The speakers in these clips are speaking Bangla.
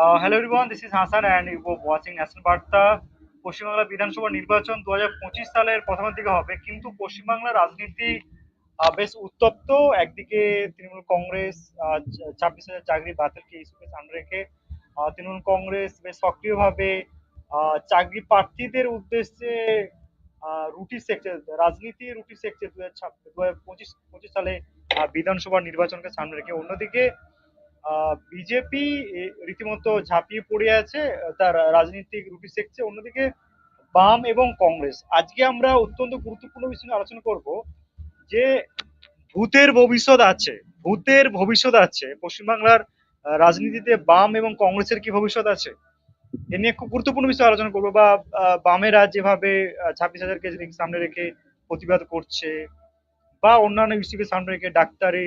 Uh, hello everyone, this Hasan and you were watching বার্তা পশ্চিমবাংলা বিধানসভা নির্বাচন দু সালের প্রথমের দিকে হবে। কিন্তু পশ্চিমবাংলার রাজনীতি বেশ উত্তপ্ত। একদিকে তৃণমূল কংগ্রেস ছাব্বিশ হাজার চাকরি বাতিলকে ইস্যুকে সামনে রেখে তৃণমূল কংগ্রেস বেশ সক্রিয়ভাবে চাকরি প্রার্থীদের উদ্দেশ্যে রুটি সেকছে রাজনীতি রুটি সেকছে দু হাজার পঁচিশ সালে বিধানসভা নির্বাচনকে সামনে রেখে। অন্যদিকে বিজেপি রীতিমতো ঝাঁপিয়ে পড়ে আছে তার রাজনৈতিক রুটি সেকছে অন্যদিকে বাম এবং কংগ্রেস। আজকে আমরা অত্যন্ত গুরুত্বপূর্ণ বিষয় আলোচনা করব যে ভূতের ভবিষ্যৎ আছে ভূতের ভবিষ্যৎ আছে পশ্চিমবাংলার আহ, রাজনীতিতে বাম এবং কংগ্রেসের কি ভবিষ্যৎ আছে এ নিয়ে খুব গুরুত্বপূর্ণ বিষয় আলোচনা করব বা আহ, বামেরা যেভাবে ছাব্বিশ হাজার কেজি সামনে রেখে প্রতিবাদ করছে বা অন্যান্য ইস্যুকে সামনে রেখে ডাক্তারি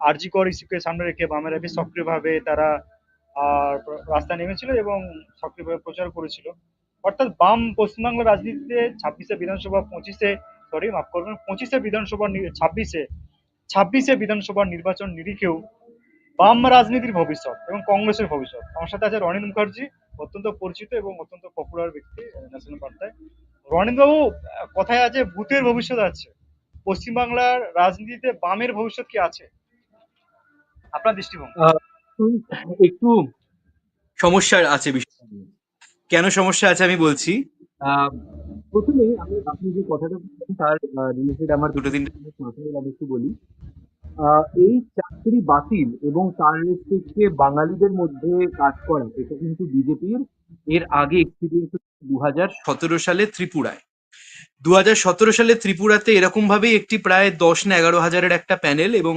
আরজিকর ইস্যুকে সামনে রেখে বামেরা বেশ সক্রিয়ভাবে তারা রাস্তায় নেমেছিল এবং সক্রিয়ভাবে প্রচার করেছিল। অর্থাৎ বাম পশ্চিমবাংলার রাজনীতিতে ছাব্বিশে বিধানসভা, পঁচিশে সরি মাফ করবেন, পঁচিশে বিধানসভা ছাব্বিশে ছাব্বিশে বিধানসভা নির্বাচন নিরিখেও বাম রাজনীতির ভবিষ্যৎ এবং কংগ্রেসের ভবিষ্যৎ। আমার সাথে আছে রণিত মুখার্জি, অত্যন্ত পরিচিত এবং অত্যন্ত পপুলার ব্যক্তি ন্যাশনাল রণিত বাবু কথায় আছে, ভূতের ভবিষ্যৎ আছে। পশ্চিমবাংলার রাজনীতিতে বামের ভবিষ্যৎ কি আছে? আপনার দৃষ্টিভঙ্গি? একটু সমস্যা আছে বিষয়টা নিয়ে। কেন সমস্যা আছে আমি বলছি? আহ, প্রথমেই আমি আপনি যে কথাটা বলছেন তার রিলেটেড আমার দুটো তিনটে। আমি একটু বলি। এই চাকরি বাতিল এবং তার রেসপেক্টে বাঙালিদের মধ্যে কাজ করা এটা কিন্তু বিজেপির এর আগে এক্সপিরিয়েন্স দু হাজার সতেরো সালে ত্রিপুরায়। দু হাজার সতেরো সালে ত্রিপুরাতে এরকম ভাবেই একটি প্রায় দশ না এগারো হাজারের একটা প্যানেল এবং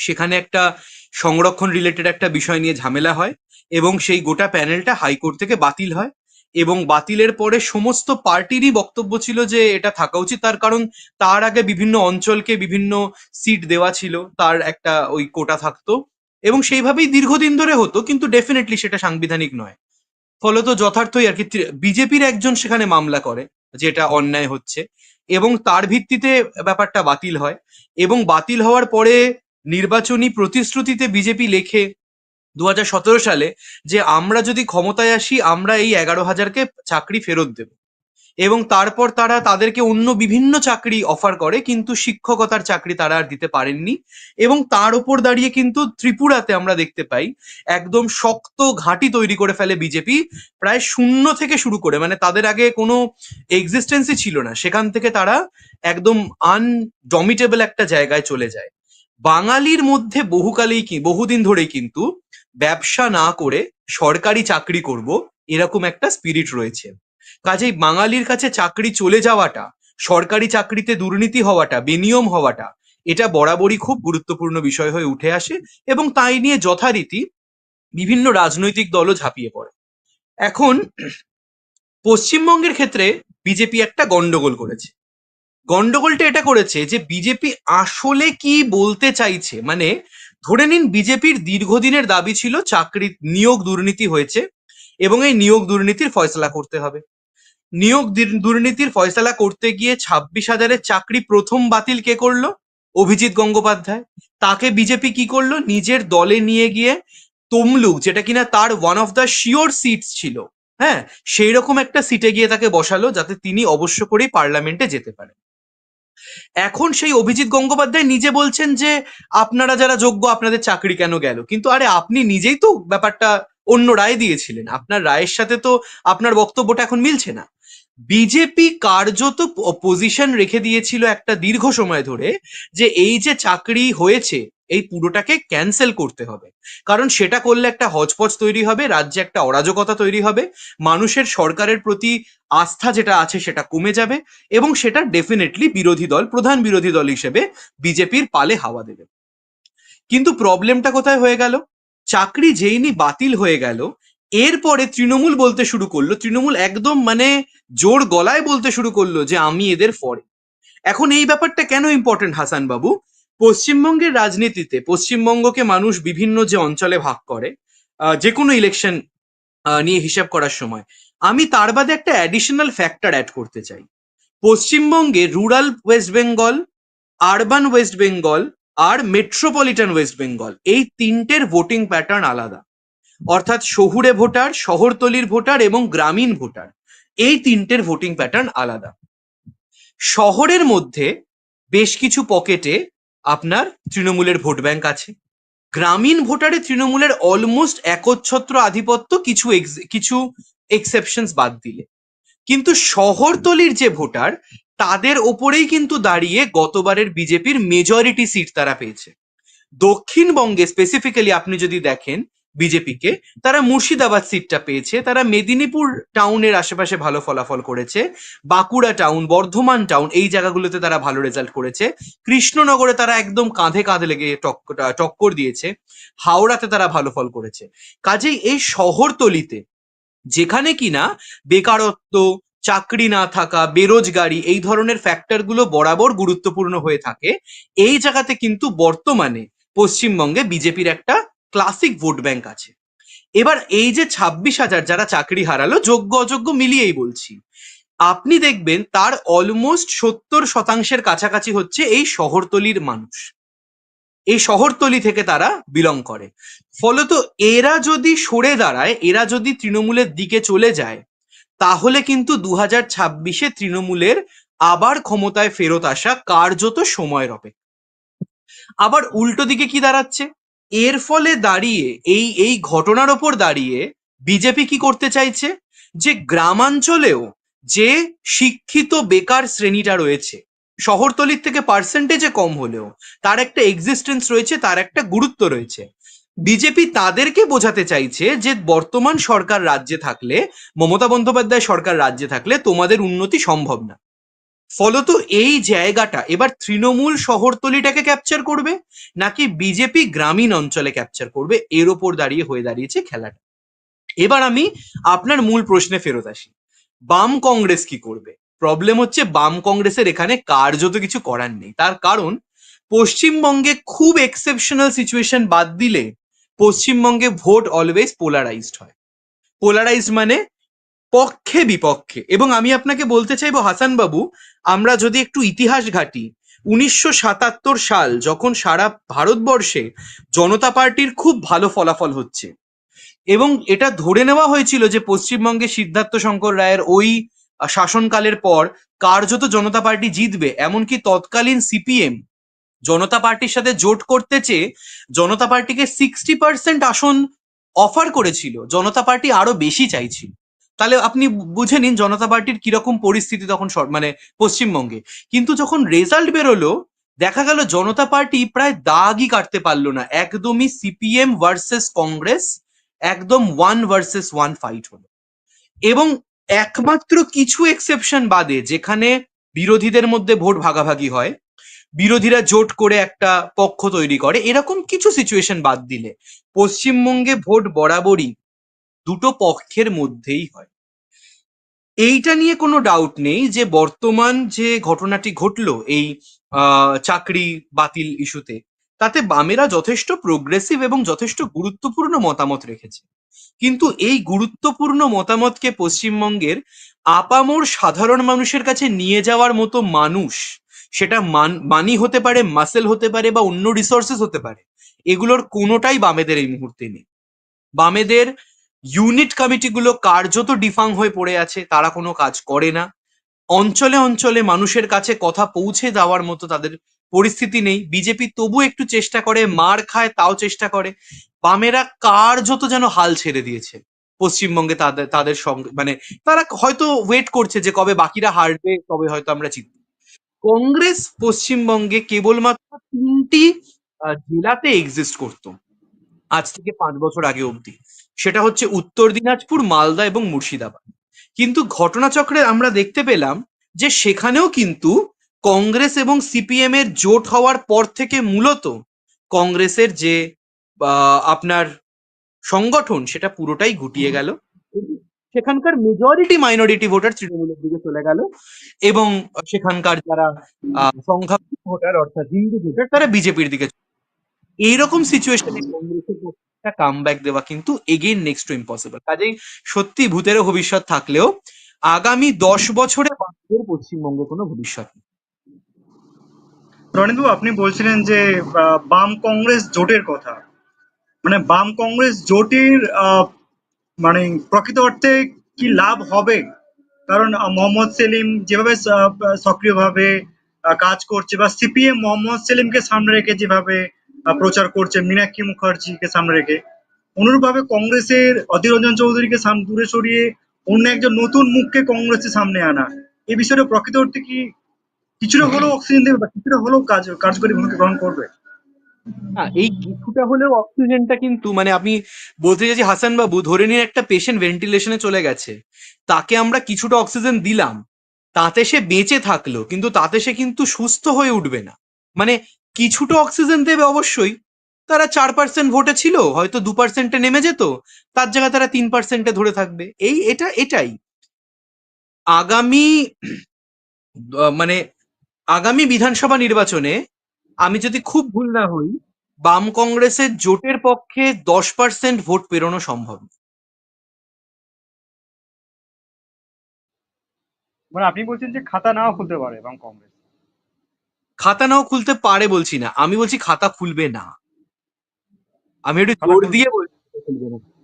সেখানে একটা সংরক্ষণ রিলেটেড একটা বিষয় নিয়ে ঝামেলা হয় এবং সেই গোটা প্যানেলটা হাইকোর্ট থেকে বাতিল হয় এবং বাতিলের পরে সমস্ত পার্টিরই বক্তব্য ছিল যে এটা থাকা উচিত। তার কারণ তার আগে বিভিন্ন অঞ্চলকে বিভিন্ন সিট দেওয়া ছিল, তার একটা ওই কোটা থাকতো এবং সেইভাবেই দীর্ঘদিন ধরে হতো, কিন্তু ডেফিনেটলি সেটা সাংবিধানিক নয়। ফলত যথার্থই আর কি বিজেপির একজন সেখানে মামলা করে, যেটা অন্যায় হচ্ছে এবং তার ভিত্তিতে ব্যাপারটা বাতিল হয় এবং বাতিল হওয়ার পরে নির্বাচনী প্রতিশ্রুতিতে বিজেপি লেখে দু হাজার সতেরো সালে যে আমরা যদি ক্ষমতায় আসি, আমরা এই এগারো হাজারকে চাকরি ফেরত দেব। এবং তারপর তারা তাদেরকে অন্য বিভিন্ন চাকরি অফার করে, কিন্তু শিক্ষকতার চাকরি তারা আর দিতে পারেননি। এবং তার উপর দাঁড়িয়ে কিন্তু ত্রিপুরাতে আমরা দেখতে পাই, একদম শক্ত ঘাঁটি তৈরি করে ফেলে বিজেপি, প্রায় শূন্য থেকে শুরু করে মানে তাদের আগে কোনো এক্সিস্টেন্সই ছিল না। সেখান থেকে তারা একদম আনডমিটেবল একটা জায়গায় চলে যায়। বাঙালির মধ্যে বহুকালেই কি, বহুদিন ধরেই কিন্তু ব্যবসা না করে সরকারি চাকরি করব এরকম একটা স্পিরিট রয়েছে। কাজেই বাঙালির কাছে চাকরি চলে যাওয়াটা, সরকারি চাকরিতে দুর্নীতি হওয়াটা, বেনিয়ম হওয়াটা, এটা বরাবরই খুব গুরুত্বপূর্ণ বিষয় হয়ে উঠে আসে এবং তাই নিয়ে যথারীতি বিভিন্ন রাজনৈতিক দলও ঝাঁপিয়ে পড়ে। এখন পশ্চিমবঙ্গের ক্ষেত্রে বিজেপি একটা গন্ডগোল করেছে। গন্ডগোলটা এটা করেছে যে বিজেপি আসলে কি বলতে চাইছে? মানে ধরে নিন বিজেপির দীর্ঘদিনের দাবি ছিল চাকরি নিয়োগ দুর্নীতি হয়েছে এবং এই নিয়োগ দুর্নীতির ফয়সলা করতে হবে। নিয়োগ দুর্নীতির ফয়সলা করতে গিয়ে ছাব্বিশ হাজারের চাকরি প্রথম বাতিল কে করল? অভিজিৎ গঙ্গোপাধ্যায়। তাকে বিজেপি কি করল? নিজের দলে নিয়ে গিয়ে তমলুক, যেটা কিনা তার one of the sure seats ছিল হ্যাঁ? সেই রকম একটা সিটে গিয়ে তাকে বসালো যাতে তিনি অবশ্য করেই পার্লামেন্টে যেতে পারেন। এখন সেই অভিজিৎ গঙ্গোপাধ্যায় নিজে বলছেন যে, আপনারা যারা যোগ্য, আপনাদের চাকরি কেন গেল? কিন্তু আরে, আপনি নিজেই তো ব্যাপারটা অন্য রায় দিয়েছিলেন। আপনার রায়ের সাথে তো আপনার বক্তব্যটা এখন মিলছে না। বিজেপি কার্যত পজিশন রেখে দিয়েছিল একটা দীর্ঘ সময় ধরে যে এই যে চাকরি হয়েছে, এই পুরোটাকে ক্যান্সেল করতে হবে। কারণ সেটা করলে একটা হজপজ তৈরি হবে, রাজ্যে একটা অরাজকতা তৈরি হবে, মানুষের সরকারের প্রতি আস্থা যেটা আছে সেটা কমে যাবে এবং সেটা ডেফিনেটলি বিরোধী দল, প্রধান বিরোধী দল হিসেবে বিজেপির পালে হাওয়া দেবে। কিন্তু প্রবলেমটা কোথায় হয়ে গেল? চাকরি যেইনি বাতিল হয়ে গেল এরপরে তৃণমূল বলতে শুরু করল, তৃণমূল একদম মানে জোর গলায় বলতে শুরু করল যে আমি এদের ফরে। এখন এই ব্যাপারটা কেন ইম্পর্টেন্ট হাসান বাবু? পশ্চিমবঙ্গের রাজনীতিতে পশ্চিমবঙ্গকে মানুষ বিভিন্ন যে অঞ্চলে ভাগ করে যে কোনো ইলেকশন নিয়ে হিসাব করার সময়, আমি তার বাদে একটা অ্যাডিশনাল ফ্যাক্টর অ্যাড করতে চাই। পশ্চিমবঙ্গে rural West Bengal urban West Bengal আর মেট্রোপলিটন ওয়েস্ট বেঙ্গল এই তিনটের ভোটিং প্যাটার্ন আলাদা। অর্থাৎ শহুরে ভোটার, শহরতলির ভোটার এবং গ্রামীণ ভোটার। এই তিনটের ভোটিং প্যাটার্ন আলাদা। শহরের মধ্যে বেশ কিছু পকেটে আপনার তৃণমূলের ভোট ব্যাংক আছে। গ্রামীণ ভোটারে তৃণমূলের অলমোস্ট একচ্ছত্র আধিপত্য কিছু কিছু এক্সেপশনস বাদ দিলে। কিন্তু শহরতলির যে ভোটার, তাদের ওপরেই কিন্তু দাঁড়িয়ে গতবারের বিজেপির মেজরিটি সিট তারা পেয়েছে। দক্ষিণবঙ্গে স্পেসিফিক্যালি আপনি যদি দেখেন বিজেপিকে, তারা মুর্শিদাবাদ সিটটা পেয়েছে, তারা মেদিনীপুর টাউনের আশেপাশে ভালো ফলাফল করেছে, বাঁকুড়া টাউন বর্ধমান টাউন এই জায়গাগুলোতে তারা ভালো রেজাল্ট করেছে, কৃষ্ণনগরে তারা একদম কাঁধে কাঁধে লেগে টক্কর দিয়েছে, হাওড়াতে তারা ভালো ফল করেছে। কাজেই এই শহরতলিতে, যেখানে কিনা বেকারত্ব, চাকরি না থাকা, বেরোজগারি, এই ধরনের ফ্যাক্টরগুলো বরাবর গুরুত্বপূর্ণ হয়ে থাকে, এই জায়গাতে কিন্তু বর্তমানে পশ্চিমবঙ্গে বিজেপির একটা ক্লাসিক ভোট ব্যাংক আছে। এবার এই যে ছাব্বিশ হাজার যারা চাকরি হারালো, যোগ্য অযোগ্য মিলিয়েই বলছি। আপনি দেখবেন তার অলমোস্ট সত্তর শতাংশের কাছাকাছি হচ্ছে এই শহরতলির মানুষ। এই শহরতলি থেকে তারা বিলং করে। ফলত এরা যদি সরে দাঁড়ায়, এরা যদি তৃণমূলের দিকে চলে যায়, তাহলে কিন্তু দু হাজার ছাব্বিশে তৃণমূলের আবার ক্ষমতায় ফেরত আসা কার্যত সময়ের অপেক্ষা। আবার উল্টো দিকে কি দাঁড়াচ্ছে? এর ফলে দাঁড়িয়ে, এই এই ঘটনার ওপর দাঁড়িয়ে বিজেপি কি করতে চাইছে? যে গ্রামাঞ্চলেও যে শিক্ষিত বেকার শ্রেণীটা রয়েছে, শহরতলির থেকে পার্সেন্টেজে কম হলেও তার একটা এক্সিস্টেন্স রয়েছে, তার একটা গুরুত্ব রয়েছে। বিজেপি তাদেরকে বোঝাতে চাইছে যে বর্তমান সরকার রাজ্যে থাকলে, মমতা বন্দ্যোপাধ্যায় সরকার রাজ্যে থাকলে তোমাদের উন্নতি সম্ভব না। ফলত এই জায়গাটা এবার তৃণমূল শহরতলিটাকে ক্যাপচার করবে, নাকি বিজেপি গ্রামীণ অঞ্চলে ক্যাপচার করবে? এর ওপর দাঁড়িয়ে হয়ে দাঁড়িয়েছে খেলাটা। এবার আমি আপনার মূল প্রশ্নে ফেরত আসি। বাম কংগ্রেস কি করবে? প্রবলেম হচ্ছে বাম কংগ্রেসের এখানে কার্যত কিছু করার নেই। তার কারণ, পশ্চিমবঙ্গে খুব এক্সেপশনাল সিচুয়েশন বাদ দিলে পশ্চিমবঙ্গে ভোট অলওয়েজ পোলারাইজড হয়। পোলারাইজড মানে পক্ষে বিপক্ষে। এবং আমি আপনাকে বলতে চাইব, হাসান বাবু, আমরা যদি একটু ইতিহাস ঘাটি, উনিশশো সাতাত্তর সাল যখন সারা ভারতবর্ষে জনতা পার্টির খুব ভালো ফলাফল হচ্ছে, এবং এটা ধরে নেওয়া হয়েছিল যে পশ্চিমবঙ্গে সিদ্ধার্থ শঙ্কর রায়ের ওই শাসনকালের পর কার্যত জনতা পার্টি জিতবে, এমনকি তৎকালীন সিপিএম জনতা পার্টির সাথে জোট করতে চেয়ে জনতা পার্টিকে সিক্সটি পার্সেন্ট আসন অফার করেছিল। জনতা পার্টি আরও বেশি চাইছিল। তাহলে আপনি বুঝে নিন জনতা পার্টির কীরকম পরিস্থিতি তখন মানে পশ্চিমবঙ্গে। কিন্তু যখন রেজাল্ট বেরোলো, দেখা গেল জনতা পার্টি প্রায় দাগই কাটতে পারল না। একদমই সিপিএম ভার্সেস কংগ্রেস একদম ওয়ান ভার্সেস ওয়ান ফাইট হলো। এবং একমাত্র কিছু এক্সেপশন বাদে, যেখানে বিরোধীদের মধ্যে ভোট ভাগাভাগি হয়, বিরোধীরা জোট করে একটা পক্ষ তৈরি করে, এরকম কিছু সিচুয়েশন বাদ দিলে, পশ্চিমবঙ্গে ভোট বরাবরই দুটো পক্ষের মধ্যেই হয়। এইটা নিয়ে কোনো ডাউট নেই যে বর্তমান যে ঘটনাটি ঘটলো এই চাকরি বাতিল ইস্যুতে তাতে বামেরা যথেষ্ট প্রোগ্রেসিভ এবং যথেষ্ট গুরুত্বপূর্ণ মতামত রেখেছে। কিন্তু এই গুরুত্বপূর্ণ মতামতকে পশ্চিমবঙ্গের আপামোর সাধারণ মানুষের কাছে নিয়ে যাওয়ার মতো মানুষ, সেটা মান, মানি হতে পারে মাসেল হতে পারে বা অন্য রিসোর্সেস হতে পারে, এগুলোর কোনোটাই বামেদের এই মুহূর্তে নেই। বামেদের ইউনিট কমিটিগুলো কার্যত ডিফাং হয়ে পড়ে আছে, তারা কোনো কাজ করে না। অঞ্চলে অঞ্চলে মানুষের কাছে কথা পৌঁছে দেওয়ার মতো তাদের পরিস্থিতি নেই। বিজেপি তবু একটু চেষ্টা করে, মার খায়, তাও চেষ্টা করে। বামেরা কার্যত যেন হাল ছেড়ে দিয়েছে। পশ্চিমবঙ্গে তাদের তাদের সঙ্গে মানে তারা হয়তো ওয়েট করছে যে কবে বাকিরা হারবে তবে হয়তো আমরা জিতবো। কংগ্রেস পশ্চিমবঙ্গে কেবলমাত্র তিনটি জেলাতে এক্সিস্ট করতো, আজ থেকে পাঁচ বছর আগে অবধি। সেটা হচ্ছে উত্তর দিনাজপুর, মালদা এবং মুর্শিদাবাদ কিন্তু ঘটনাচক্রে আমরা দেখতে পেলাম যে সেখানেও কিন্তু কংগ্রেস এবং সিপিএম এর জোট হওয়ার পর থেকে মূলত কংগ্রেসের যে আপনার সংগঠন, সেটা পুরোটাই গুটিয়ে গেল সেখানকার মেজরিটি মাইনরিটি ভোটার তৃণমূলের দিকে চলে গেল এবং সেখানকার যারা সংখ্যালঘু ভোটার অর্থাৎ হিন্দু ভোটার তারা বিজেপির দিকে। এইরকম সিচুয়েশনে কংগ্রেসের পক্ষে একটা কাম ব্যাক দেওয়া কিন্তু এগেইন নেক্সট টু ইম্পসিবল কাজেই সত্যি ভূতেরও ভবিষ্যৎ থাকলেও আগামী দশ বছরে বাংলাদেশের পশ্চিমবঙ্গে কোনো ভবিষ্যৎ নেই। রণেন্দু, আপনি বলছিলেন যে বাম কংগ্রেস জোটের কথা। মানে বাম কংগ্রেস জোটের মানে প্রকৃত অর্থে কি লাভ হবে? কারণ মোহাম্মদ সেলিম যেভাবে সক্রিয়ভাবে কাজ করছে বা সিপিএম মোহাম্মদ সেলিমকে সামনে রেখে যেভাবে প্রচার করছে মীনাক্ষী মুখার্জিকে সামনে রেখে। অনুরূপভাবে কংগ্রেসের অধীর রঞ্জন চৌধুরীকে দূরে সরিয়ে অন্য একজন নতুন মুখকে কংগ্রেসের সামনে আনা। এই বিষয়টা প্রকৃত অর্থে কি কিছুটা হলেও অক্সিজেন দেবে বা কিছুটা হলেও কাজ, কার্যকরী ভূমিকা গ্রহণ করবে? হ্যাঁ এই কিছুটা হলেও অক্সিজেনটা কিন্তু মানে আপনি বলতে চাইছি হাসান বাবু, ধরে নিন একটা পেশেন্ট ভেন্টিলেশনে চলে গেছে। তাকে আমরা কিছুটা অক্সিজেন দিলাম। তাতে সে বেঁচে থাকল, কিন্তু তাতে সে কিন্তু সুস্থ হয়ে উঠবে না। মানে কিছুটা অক্সিজেন দেবে অবশ্যই। তারা চার পার্সেন্ট ভোটে ছিল, হয়তো দু পার্সেন্টে নেমে যেত, তার জায়গায় তারা তিন পার্সেন্টে ধরে থাকবে। এই, এটা, এটাই। আগামী মানে আগামী বিধানসভা নির্বাচনে আমি যদি খুব ভুল না হই, বাম কংগ্রেসের জোটের পক্ষে দশ পার্সেন্ট ভোট পেরোনো সম্ভব। মানে আপনি বলছেন যে খাতা নাও খুলতে পারে বাম কংগ্রেস। খাতা নাও খুলতে পারে বলছি না। আমি বলছি খাতা খুলবে না। আমি একটু জোর দিয়ে বলছি।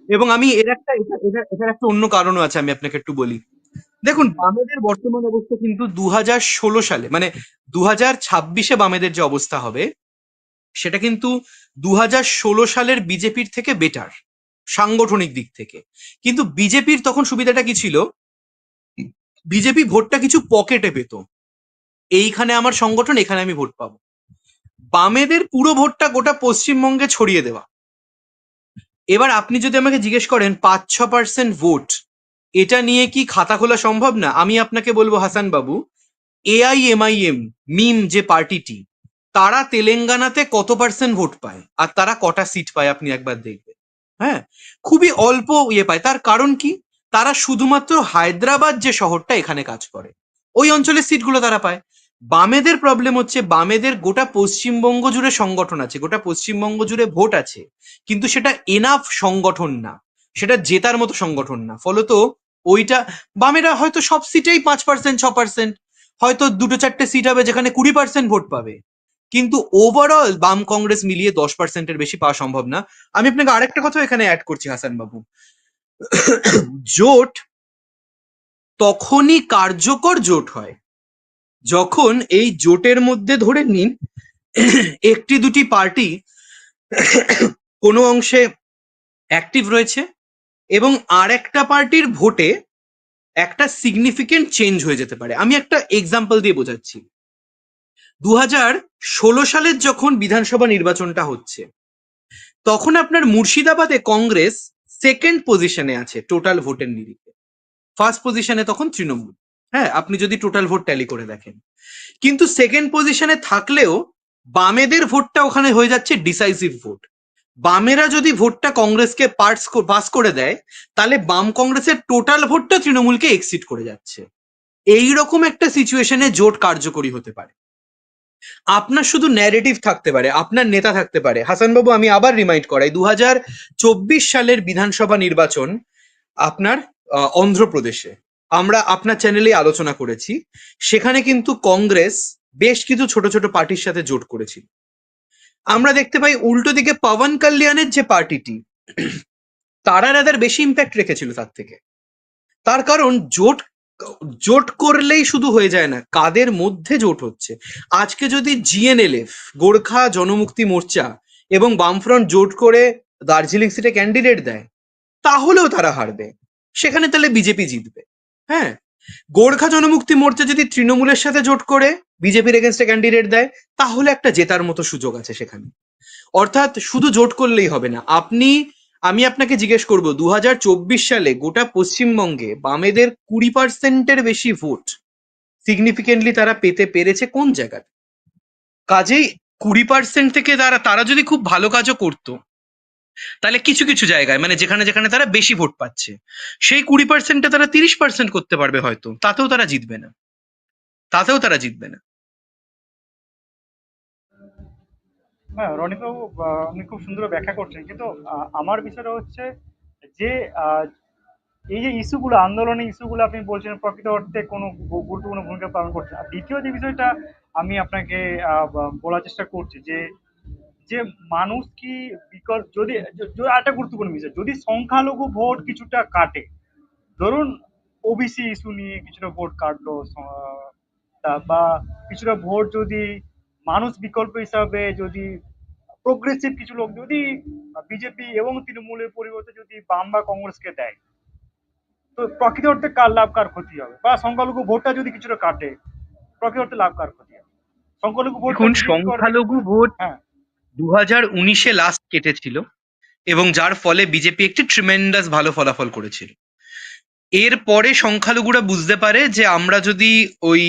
এবং আমি এর একটা এটা এটা এটার একটা অন্য কারণও আছে আমি আপনাকে একটু বলি। দেখুন বামেদের বর্তমান অবস্থা কিন্তু দু হাজার ষোলো সালে মানে দু হাজার ছাব্বিশে বামেদের যে অবস্থা হবে সেটা কিন্তু দু হাজার ষোলো সালের বিজেপির থেকে বেটার সাংগঠনিক দিক থেকে। কিন্তু বিজেপির তখন সুবিধাটা কি ছিল? বিজেপি ভোটটা কিছু পকেটে পেত। এইখানে আমার সংগঠন, এখানে আমি ভোট পাবো। বামেদের পুরো ভোটটা গোটা পশ্চিমবঙ্গে ছড়িয়ে দেওয়া। এবার আপনি যদি আমাকে জিজ্ঞেস করেন পাঁচ ছ পার্সেন্ট ভোট, এটা নিয়ে কি খাতা খোলা সম্ভব না? আমি আপনাকে বলব হাসান বাবু এআইএমআইএম, মিম যে পার্টিটি, তারা তেলেঙ্গানাতে কত পার্সেন্ট ভোট পায়? আর তারা কটা সিট পায় আপনি একবার দেখবেন। হ্যাঁ? খুবই অল্প ইয়ে পায়। তার কারণ কি? তারা শুধুমাত্র হায়দ্রাবাদ যে শহরটা এখানে কাজ করে, ওই অঞ্চলের সিটগুলো তারা পায়। বামেদের প্রবলেম হচ্ছে বামেদের গোটা পশ্চিমবঙ্গ জুড়ে সংগঠন আছে, গোটা পশ্চিমবঙ্গ জুড়ে ভোট আছে, কিন্তু সেটা এনাফ সংগঠন না, সেটা জেতার মতো সংগঠন না। ফলত ওইটা, বামেরা হয়তো সব সিটেই পাঁচ পার্সেন্ট ছ পার্সেন্ট হয়তো দুটো চারটে সিট হবে যেখানে কুড়ি পার্সেন্ট ভোট পাবে। কিন্তু ওভারঅল বাম কংগ্রেস মিলিয়ে দশ পার্সেন্টের বেশি পাওয়া সম্ভব না। আমি আপনাকে আরেকটা কথা এখানে অ্যাড করছি হাসান বাবু জোট তখনই কার্যকর জোট হয়। যখন এই জোটের মধ্যে ধরে নিন, একটি দুটি পার্টি কোনো অংশে অ্যাক্টিভ রয়েছে এবং আর একটা পার্টির ভোটে একটা সিগনিফিকেন্ট চেঞ্জ হয়ে যেতে পারে। আমি একটা এক্সাম্পল দিয়ে বোঝাচ্ছি। দু হাজার ষোলো সালের যখন বিধানসভা নির্বাচনটা হচ্ছে, তখন আপনার মুর্শিদাবাদে কংগ্রেস সেকেন্ড পজিশনে আছে টোটাল ভোটের নিরিখে। ফার্স্ট পজিশনে তখন তৃণমূল। হ্যাঁ আপনি যদি টোটাল ভোট ট্যালি করে দেখেন। কিন্তু সেকেন্ড পজিশনে থাকলেও বামেদের ভোটটা ওখানে হয়ে যাচ্ছে ডিসাইসিভ ভোট বামেরা যদি ভোটটা কংগ্রেসকে পার্টস পাস করে দেয়, তাহলে বাম কংগ্রেসের টোটাল ভোটটা তৃণমূলকে এক্সিট করে যাচ্ছে। এই রকম একটা সিচুয়েশনে জোট কার্যকরী হতে পারে। আপনার শুধু ন্যারেটিভ থাকতে পারে, আপনার নেতা থাকতে পারে। হাসান বাবু আমি আবার রিমাইন্ড করাই দু সালের বিধানসভা নির্বাচন আপনার অন্ধ্রপ্রদেশে। আমরা আপনার চ্যানেলে আলোচনা করেছি। সেখানে কিন্তু কংগ্রেস বেশ কিছু ছোট ছোট পার্টির সাথে জোট করেছিল। আমরা দেখতে পাই উল্টো দিকে পবন কল্যাণের যে পার্টিটি, তারা রাদার বেশি ইম্প্যাক্ট রেখেছিল তার থেকে। তার কারণ জোট জোট করলেই শুধু হয়ে যায় না, কাদের মধ্যে জোট হচ্ছে। আজকে যদি জিএনএলএফ গোর্খা জনমুক্তি মোর্চা এবং বামফ্রন্ট জোট করে দার্জিলিং সিটে ক্যান্ডিডেট দেয়, তাহলেও তারা হারবে সেখানে তাহলে বিজেপি জিতবে। হ্যাঁ। গোর্খা জনমুক্তি মোর্চা যদি তৃণমূলের সাথে জোট করে, বিজেপির এগেনস্টে ক্যান্ডিডেট দেয়, তাহলে একটা জেতার মতো সুযোগ আছে সেখানে। অর্থাৎ শুধু জোট করলেই হবে না। আপনি, আমি আপনাকে জিজ্ঞেস করব দু হাজার চব্বিশ সালে গোটা পশ্চিমবঙ্গে বামেদের কুড়ি পার্সেন্টের বেশি ভোট সিগনিফিকেন্টলি তারা পেতে পেরেছে কোন জায়গায় কাজেই কুড়ি পার্সেন্ট থেকে তারা তারা যদি খুব ভালো কাজও করতো তাহলে কিছু কিছু জায়গায় মানে যেখানে যেখানে তারা বেশি ভোট পাচ্ছে সেই কুড়ি পার্সেন্টে তারা তিরিশ পার্সেন্ট করতে পারবে হয়তো তাতেও তারা জিতবে না। তাতেও তারা জিতবে না। হ্যাঁ রনিবাবু আহ, আপনি খুব সুন্দর ব্যাখ্যা করছেন কিন্তু আমার বিষয়টা হচ্ছে যে এই যে ইস্যুগুলো আন্দোলনের ইস্যুগুলো আপনি বলছেন প্রকৃত অর্থে কোনো গুরুত্বপূর্ণ ভূমিকা পালন করছে দ্বিতীয় যে বিষয়টা আমি আপনাকে বলার চেষ্টা করছি যে যে মানুষ কি বিকল্প যদি একটা গুরুত্বপূর্ণ বিষয় যদি সংখ্যালঘু ভোট কিছুটা কাটে ধরুন ওবিসি ইস্যু নিয়ে কিছুটা ভোট কাটলো বা কিছুটা ভোট যদি মানুষ বিকল্প হিসাবে যদি প্রোগ্রেসিভ কিছু লোক যদি বিজেপি এবং তৃণমূলের পরিবর্তে যদি বাম বা কংগ্রেসকে দেয় তো প্রকৃত অর্থে কার লাভ কার ক্ষতি হবে? বা সংখ্যালঘু ভোটটা যদি কিছুটা কাটে প্রকৃত অর্থে লাভ কার ক্ষতি হবে? সংখ্যালঘু ভোট সংখ্যালঘু ভোট হ্যাঁ। দু হাজার উনিশে লাস্ট কেটেছিল এবং যার ফলে বিজেপি একটি ট্রিমেন্ডাস ভালো ফলাফল করেছিল। এরপরে সংখ্যালঘুরা বুঝতে পারে যে আমরা যদি ওই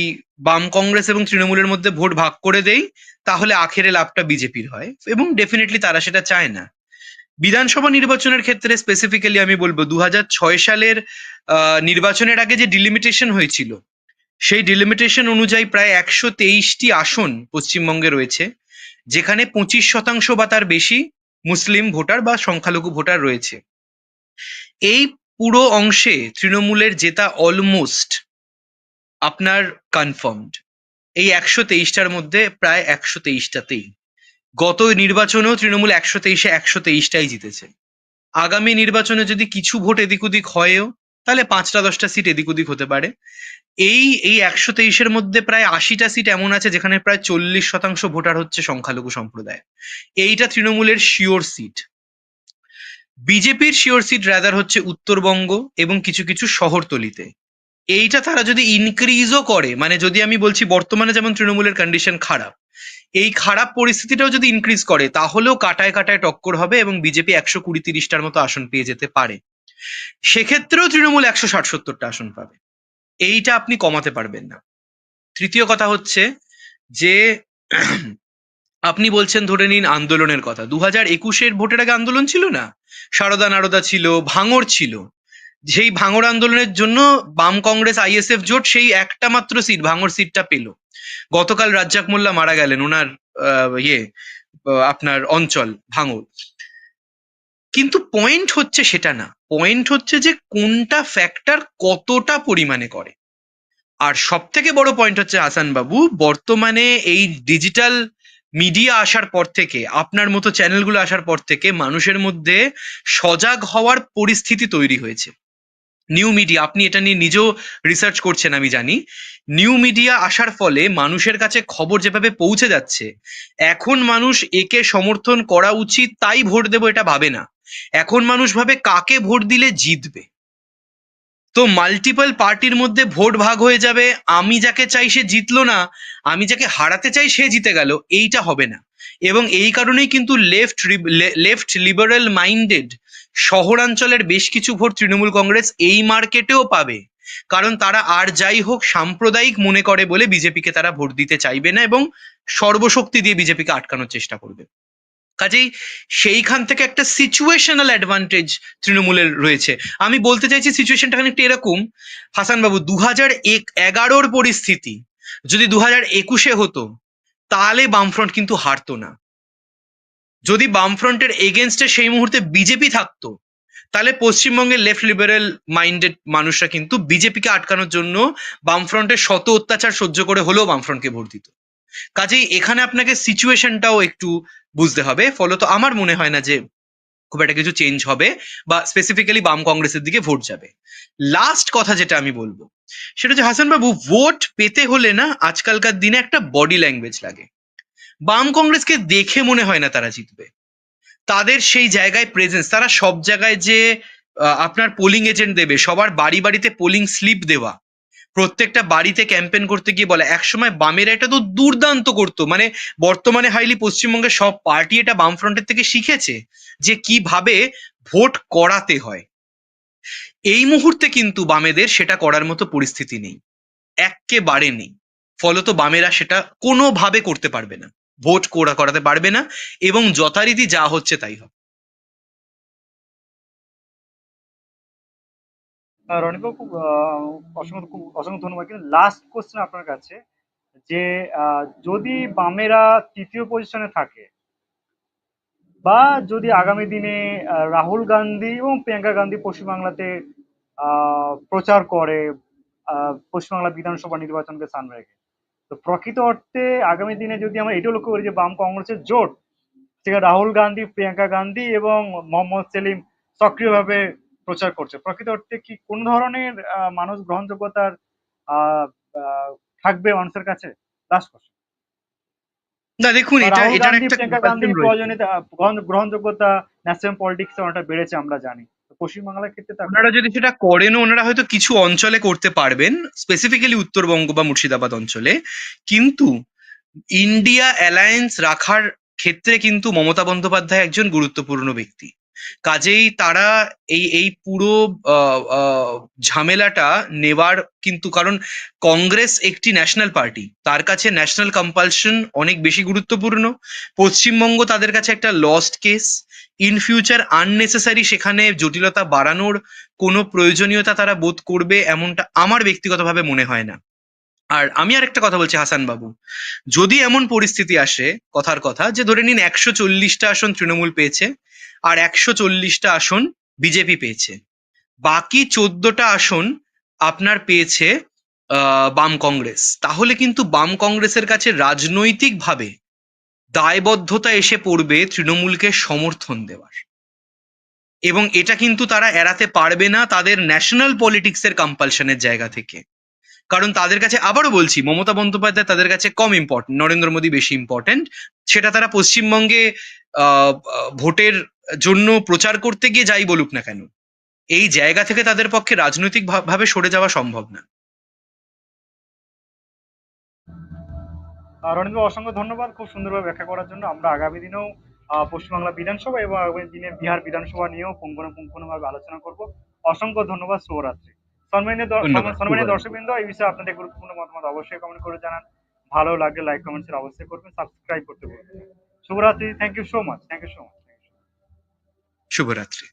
বাম কংগ্রেস এবং তৃণমূলের মধ্যে ভোট ভাগ করে দেই, তাহলে আখেরে লাভটা বিজেপির হয় এবং ডেফিনেটলি তারা সেটা চায় না। বিধানসভা নির্বাচনের ক্ষেত্রে স্পেসিফিক্যালি আমি বলব দু সালের নির্বাচনের আগে যে ডিলিমিটেশন হয়েছিল, সেই ডিলিমিটেশন অনুযায়ী প্রায় একশো তেইশটি আসন পশ্চিমবঙ্গে রয়েছে। যেখানে পঁচিশ শতাংশ বা তার বেশি মুসলিম ভোটার বা সংখ্যালঘু ভোটার রয়েছে। এই পুরো অংশে তৃণমূলের জেতা অলমোস্ট আপনার কনফার্মড এই একশো তেইশটার মধ্যে প্রায় একশো তেইশটাতেই। গত নির্বাচনেও তৃণমূল একশো তেইশে একশো তেইশটাই জিতেছে। আগামী নির্বাচনে যদি কিছু ভোট এদিক ওদিক হয়ও, তাহলে পাঁচটা দশটা সিট এদিক ওদিক হতে পারে। এই এই একশো তেইশের মধ্যে প্রায় আশিটা সিট এমন আছে যেখানে প্রায় চল্লিশ শতাংশ ভোটার হচ্ছে সংখ্যালঘু সম্প্রদায়। এইটা তৃণমূলের শিওর সিট বিজেপির শিওর সিট রাদার হচ্ছে উত্তরবঙ্গ এবং কিছু কিছু শহরতলিতে। এইটা তারা যদি ইনক্রিজও করে মানে যদি আমি বলছি বর্তমানে যেমন তৃণমূলের কন্ডিশন খারাপ, এই খারাপ পরিস্থিতিটাও যদি ইনক্রিজ করে, তাহলেও কাটায় কাটায় টক্কর হবে এবং বিজেপি একশো কুড়ি তিরিশটার মতো আসন পেয়ে যেতে পারে। সেক্ষেত্রেও তৃণমূল একশো ষাট সত্তরটা আসন পাবে। এইটা আপনি কমাতে পারবেন না। তৃতীয় কথা হচ্ছে যে, আপনি বলছেন ধরে নিন আন্দোলনের কথা। দু হাজার একুশের ভোটের আগে আন্দোলন ছিল না? সারদা নারদা ছিল ভাঙর ছিল। সেই ভাঙর আন্দোলনের জন্য বাম কংগ্রেস আইএসএফ জোট সেই একটা মাত্র সিট ভাঙর সিটটা পেল। গতকাল রাজ্জাক মোল্লা মারা গেলেন ওনার ইয়ে আপনার অঞ্চল ভাঙর কিন্তু পয়েন্ট হচ্ছে সেটা না। পয়েন্ট হচ্ছে যে কোনটা ফ্যাক্টর কতটা পরিমাণে করে। আর সব থেকে বড় পয়েন্ট হচ্ছে হাসান বাবু, বর্তমানে এই ডিজিটাল মিডিয়া আসার পর থেকে, আপনার মতো চ্যানেলগুলো আসার পর থেকে মানুষের মধ্যে সজাগ হওয়ার পরিস্থিতি তৈরি হয়েছে। নিউ মিডিয়া আপনি এটা নিয়ে নিজেও রিসার্চ করছেন আমি জানি। নিউ মিডিয়া আসার ফলে মানুষের কাছে খবর যেভাবে পৌঁছে যাচ্ছে, এখন মানুষ একে সমর্থন করা উচিত, তাই ভোট দেবো এটা ভাবে না। এখন মানুষ ভাবে কাকে ভোট দিলে জিতবে। তো মাল্টিপল পার্টির মধ্যে ভোট ভাগ হয়ে যাবে, আমি যাকে চাই সে জিতলো না, আমি যাকে হারাতে চাই সে জিতে গেল, এইটা হবে না। এবং এই কারণেই কিন্তু লেফট লেফট লিবারেল মাইন্ডেড শহরাঞ্চলের বেশ কিছু ভোট তৃণমূল কংগ্রেস এই মার্কেটেও পাবে। কারণ তারা আর যাই হোক সাম্প্রদায়িক মনে করে বলে বিজেপিকে তারা ভোট দিতে চাইবে না এবং সর্বশক্তি দিয়ে বিজেপিকে আটকানোর চেষ্টা করবে। কাজেই সেইখান থেকে একটা সিচুয়েশনাল অ্যাডভান্টেজ তৃণমূলের রয়েছে। আমি বলতে চাইছি সিচুয়েশনটা খানিকটা এরকম হাসান বাবু দু হাজার এগারোর পরিস্থিতি যদি দু হাজার একুশে হতো, তাহলে বামফ্রন্ট কিন্তু হারতো না। যদি বামফ্রন্টের এগেনস্টে সেই মুহূর্তে বিজেপি থাকতো, তাহলে পশ্চিমবঙ্গের লেফট লিবারেল মাইন্ডেড মানুষরা কিন্তু বিজেপিকে আটকানোর জন্য বামফ্রন্টের শত অত্যাচার সহ্য করে হলেও বামফ্রন্টকে ভোট দিত। কাজেই এখানে আপনাকে সিচুয়েশনটাও একটু বুঝতে হবে। ফলত আমার মনে হয় না যে খুব একটা কিছু চেঞ্জ হবে বা স্পেসিফিক্যালি বাম কংগ্রেসের দিকে ভোট যাবে। লাস্ট কথা যেটা আমি বলব, সেটা হচ্ছে হাসান বাবু ভোট পেতে হলে না আজকালকার দিনে একটা বডি ল্যাঙ্গুয়েজ লাগে। বাম কংগ্রেসকে দেখে মনে হয় না তারা জিতবে। তাদের সেই জায়গায় প্রেজেন্স তারা সব জায়গায় যে আপনার পোলিং এজেন্ট দেবে, সবার বাড়ি বাড়িতে পোলিং স্লিপ দেওয়া প্রত্যেকটা বাড়িতে ক্যাম্পেন করতে গিয়ে বলে একসময় বামেরা এটা তো দুর্দান্ত করতো। মানে বর্তমানে হাইলি পশ্চিমবঙ্গের সব পার্টি এটা বামফ্রন্টের থেকে শিখেছে যে কীভাবে ভোট করাতে হয়। এই মুহূর্তে কিন্তু বামেদের সেটা করার মতো পরিস্থিতি নেই। একেবারে নেই। ফলত বামেরা সেটা কোনোভাবে করতে পারবে না। ভোট করা, করাতে পারবে না এবং যথারীতি যা হচ্ছে তাই হবে। রনিবাবু খুব অসংখ্য খুব অসংখ্য ধন্যবাদ। কিন্তু লাস্ট কোশ্চেন আপনার কাছে, যে যদি বামেরা তৃতীয় পজিশনে থাকে, বা যদি আগামী দিনে রাহুল গান্ধী এবং প্রিয়াঙ্কা গান্ধী পশ্চিমবাংলাতে প্রচার করে পশ্চিমবাংলা বিধানসভা নির্বাচনকে সামনে রেখে, তো প্রকৃত অর্থে আগামী দিনে যদি আমরা এটাও লক্ষ্য করি যে বাম কংগ্রেসের জোট, সেখানে রাহুল গান্ধী, প্রিয়াঙ্কা গান্ধী এবং মোহাম্মদ সেলিম সক্রিয়ভাবে প্রচার করছে। প্রকৃত অর্থে কি কোন ধরনের মানুষ গ্রহণযোগ্যতার থাকবে মানুষের কাছে? লাস্ট কোশ্চেন না দেখুন এটা এটার একটা গ্রহণযোগ্যতা ন্যাশনাল পলিটিক্সে অনেকটা বেড়েছে আমরা জানি। তো পশ্চিমবাংলার ক্ষেত্রে তা ওনারা যদি সেটা করেন ওনারা হয়তো কিছু অঞ্চলে করতে পারবেন স্পেসিফিক্যালি উত্তরবঙ্গ বা মুর্শিদাবাদ অঞ্চলে। কিন্তু ইন্ডিয়া অ্যালায়েন্স রাখার ক্ষেত্রে কিন্তু মমতা বন্দ্যোপাধ্যায় একজন গুরুত্বপূর্ণ ব্যক্তি। কাজেই তারা এই এই পুরো ঝামেলাটা নেবার কিন্তু কারণ কংগ্রেস একটি ন্যাশনাল পার্টি। তার কাছে ন্যাশনাল কম্পালশন অনেক বেশি গুরুত্বপূর্ণ। পশ্চিমবঙ্গ তাদের কাছে একটা lost case in future unnecessary সেখানে জটিলতা বাড়ানোর কোনো প্রয়োজনীয়তা তারা বোধ করবে এমনটা আমার ব্যক্তিগতভাবে মনে হয় না। আর আমি আর একটা কথা বলছি হাসান বাবু। যদি এমন পরিস্থিতি আসে কথার কথা যে ধরে নিন একশো চল্লিশটা আসন তৃণমূল পেয়েছে আর একশো চল্লিশটা আসন বিজেপি পেয়েছে। বাকি চোদ্দটা আসন আপনার পেয়েছে বাম কংগ্রেস। তাহলে কিন্তু বাম কংগ্রেসের কাছে রাজনৈতিকভাবে দায়বদ্ধতা এসে পড়বে তৃণমূলকে সমর্থন দেওয়ার। এবং এটা কিন্তু তারা এড়াতে পারবে না তাদের ন্যাশনাল পলিটিক্সের কম্পালশনের জায়গা থেকে। কারণ তাদের কাছে, আবারও বলছি, মমতা বন্দ্যোপাধ্যায় তাদের কাছে কম ইম্পর্টেন্ট নরেন্দ্র মোদী বেশি ইম্পর্টেন্ট সেটা তারা পশ্চিমবঙ্গে ভোটের জন্য প্রচার করতে গিয়ে যাই বলুক না কেন এই জায়গা থেকে তাদের পক্ষে রাজনৈতিক ভাবে সরে যাওয়া সম্ভব না। আহ, অসংখ্য ধন্যবাদ খুব সুন্দরভাবে ব্যাখ্যা করার জন্য। আমরা আগামী দিনেও পশ্চিমবাংলা বিধানসভা এবং আগামী দিনে বিহার বিধানসভা নিয়েও পুঙ্খানুপুঙ্খানুভাবে আলোচনা করব। অসংখ্য ধন্যবাদ শুভরাত্রি। সম্মানীয় সম্মানীয় দর্শকবৃন্দ এই বিষয়ে আপনাদের গুরুত্বপূর্ণ মতামত অবশ্যই কমেন্ট করে জানান। ভালো লাগলে লাইক কমেন্টস অবশ্যই করবেন সাবস্ক্রাইব করতে বলবেন। শুভরাত্রি thank you so much thank you so much শুভরাত্রি